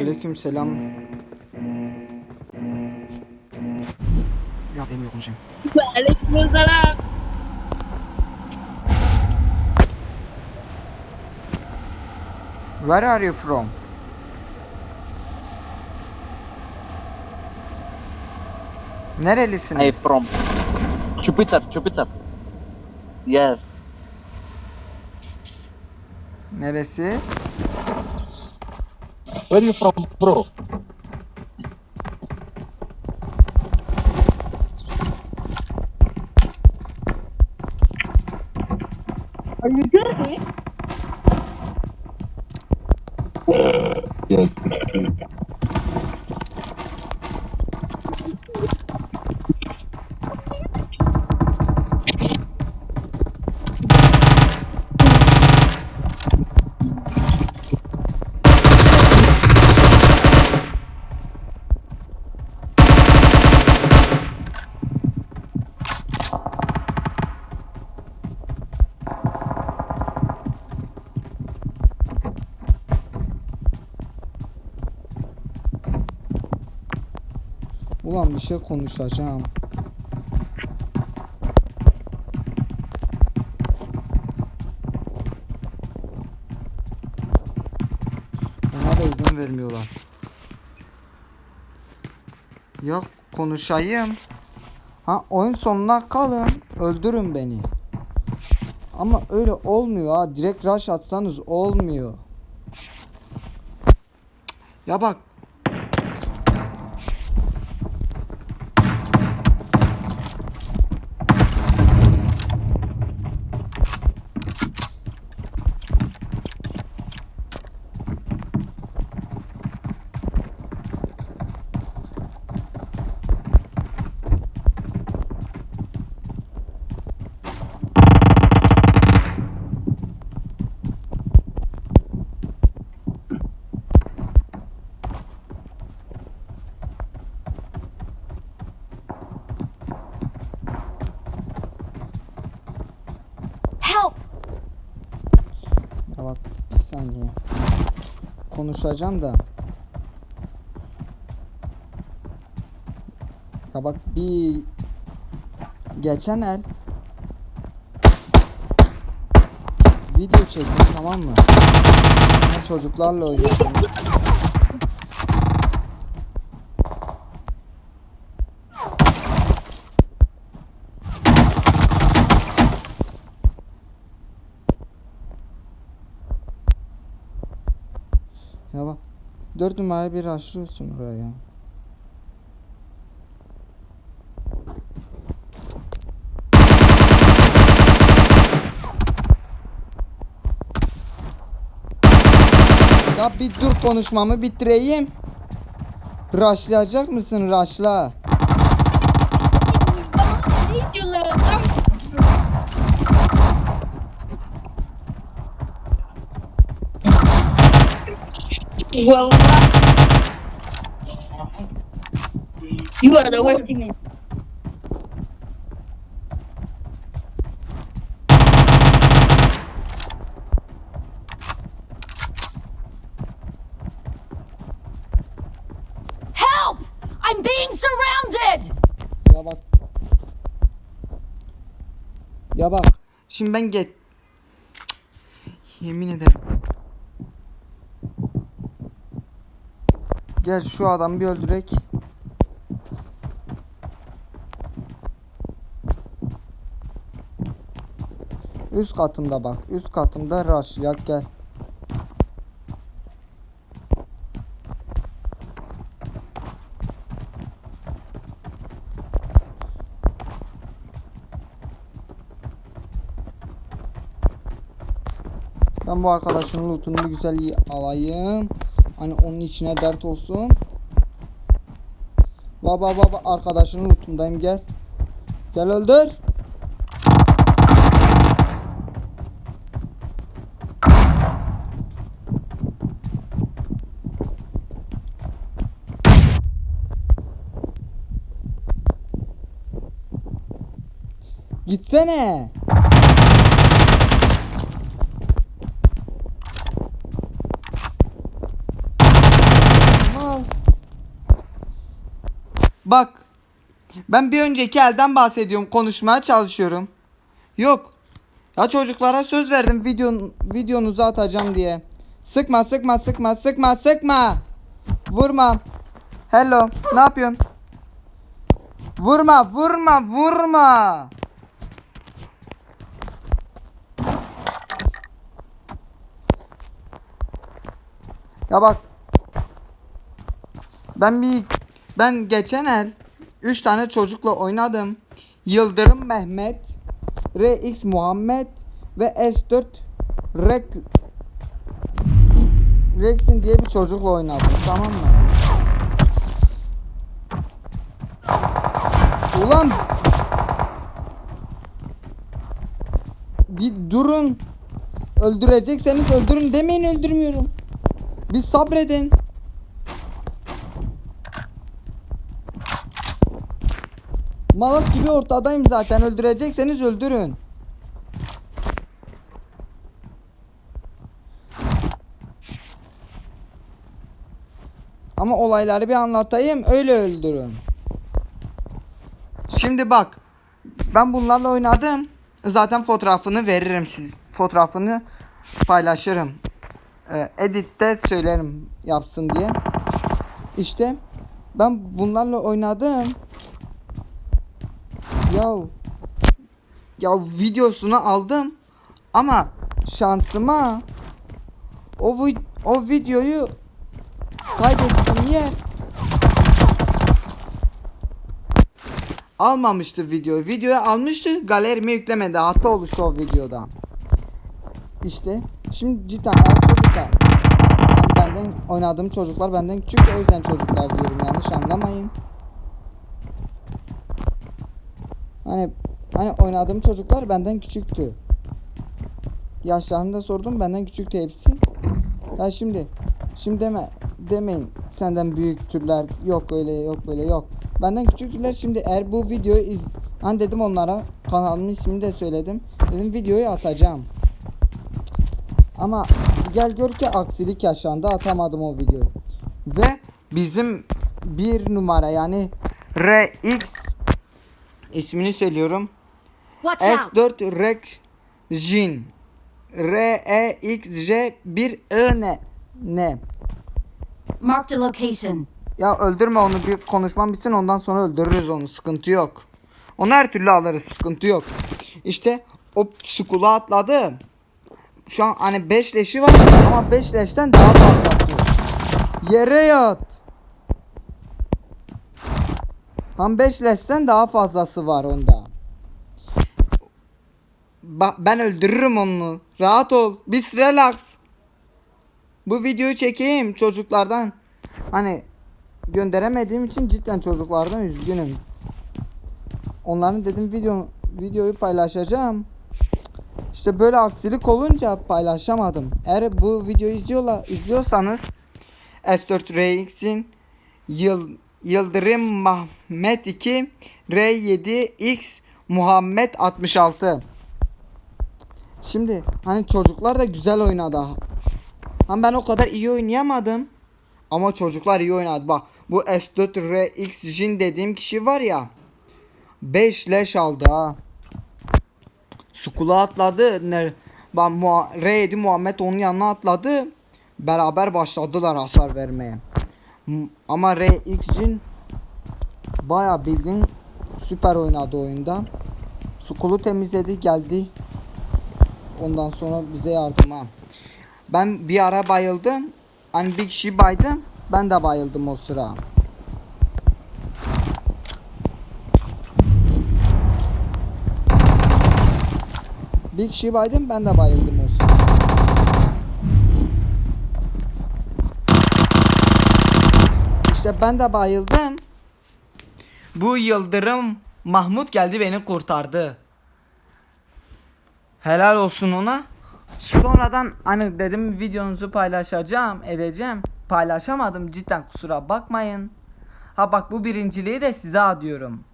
Aleyküm selam. Ya benim yok konuşayım. Aleykümselam. Where are you from? Nerelisiniz? I from Jupiter, Jupiter. Yes. Neresi? Where you from, bro? Are you Turkish? Yes. Ulan bir şey konuşacağım. Buna da izin vermiyorlar. Yok konuşayım. Ha oyun sonuna kalın. Öldürün beni. Ama öyle olmuyor ha. Direkt rush atsanız olmuyor. Ya bak Help! Ya bak bir saniye. Konuşacağım da. Ya bak bir geçen el video çektim tamam mı? Çocuklarla oynadım. 4 numarayı bir açıyorsun oraya. Ya bir dur konuşmamı bitireyim. Raşlayacak mısın raşla? Well, you are the worst thing. Help! I'm being surrounded! Ya bak. Ya bak. Şimdi ben geç. Yemin ederim. Gel şu adamı bir öldürek. Üst katında bak. Üst katında rush. Ya gel. Ben bu arkadaşın lootunu güzel alayım. Hani onun içine dert olsun. Baba baba arkadaşının lootundayım gel. Gel öldür. Gitsene. Bak. Ben bir önceki elden bahsediyorum. Konuşmaya çalışıyorum. Yok. Ya çocuklara söz verdim videon, videonuzu atacağım diye. Sıkma sıkma sıkma sıkma sıkma. Vurma. Hello. Ne yapıyorsun? Vurma vurma vurma. Ya bak. Ben bir ben geçen el 3 tane çocukla oynadım. Yıldırım Mehmet, RX Muhammed ve S4 Rex Rex'in diye bir çocukla oynadım tamam mı? Ulan bir durun. Öldürecekseniz öldürün demeyin öldürmüyorum. Bir sabredin. Malak gibi ortadayım zaten. Öldürecekseniz öldürün. Ama olayları bir anlatayım öyle öldürün. Şimdi bak. Ben bunlarla oynadım. Zaten fotoğrafını veririm siz. Fotoğrafını paylaşırım. Ee, editte söylerim yapsın diye. İşte ben bunlarla oynadım. Ya ya videosunu aldım ama şansıma o o videoyu kaydettiğim yer almamıştı videoyu. Videoyu almıştı galerime yüklemedi. Hata oluştu o videoda. İşte şimdi cidden çocuklar yani benden oynadığım çocuklar benden küçük o yüzden çocuklar diyorum yanlış anlamayın. Hani hani oynadığım çocuklar benden küçüktü. Yaşlarını da sordum benden küçüktü hepsi. Ya şimdi şimdi deme demeyin senden büyük türler yok öyle yok böyle yok. Benden küçüktüler şimdi eğer bu videoyu iz hani dedim onlara kanalımın ismini de söyledim. Dedim videoyu atacağım. Ama gel gör ki aksilik yaşandı atamadım o videoyu. Ve bizim bir numara yani RX ismini söylüyorum. Watch out! S4 Rex Jin R E X J 1 I N ne? Marked a location. Ya öldürme onu bir konuşmam bitsin ondan sonra öldürürüz onu sıkıntı yok. Onu her türlü alırız sıkıntı yok. İşte o skula atladı. Şu an hani 5 leşi var ama 5 leşten daha fazlası. Yere yat. Ham 5 leşten daha fazlası var onda. Ba- ben öldürürüm onu. Rahat ol. Biz relax. Bu videoyu çekeyim çocuklardan. Hani gönderemediğim için cidden çocuklardan üzgünüm. Onların dedim video videoyu paylaşacağım. İşte böyle aksilik olunca paylaşamadım. Eğer bu videoyu izliyorlar, izliyorsanız S4 RX'in Yıl, Yıldırım Mahmet 2 R7X Muhammed 66 Şimdi hani çocuklar da güzel oynadı. Hani ben o kadar iyi oynayamadım. Ama çocuklar iyi oynadı. Bak bu S4 RX Jin dediğim kişi var ya. 5 leş aldı ha. Skula atladı. Ne, bak Muha- R7 Muhammed onun yanına atladı. Beraber başladılar hasar vermeye. Ama RX Jin baya bildiğin süper oynadı oyunda. Skulu temizledi geldi. Ondan sonra bize yardıma. Ben bir ara bayıldım. Hani bir kişi baydım. Ben de bayıldım o sıra. Bir kişi baydım ben de bayıldım o sıra. İşte ben de bayıldım. Bu Yıldırım Mahmut geldi beni kurtardı. Helal olsun ona. Sonradan hani dedim videonuzu paylaşacağım, edeceğim. Paylaşamadım cidden kusura bakmayın. Ha bak bu birinciliği de size adıyorum.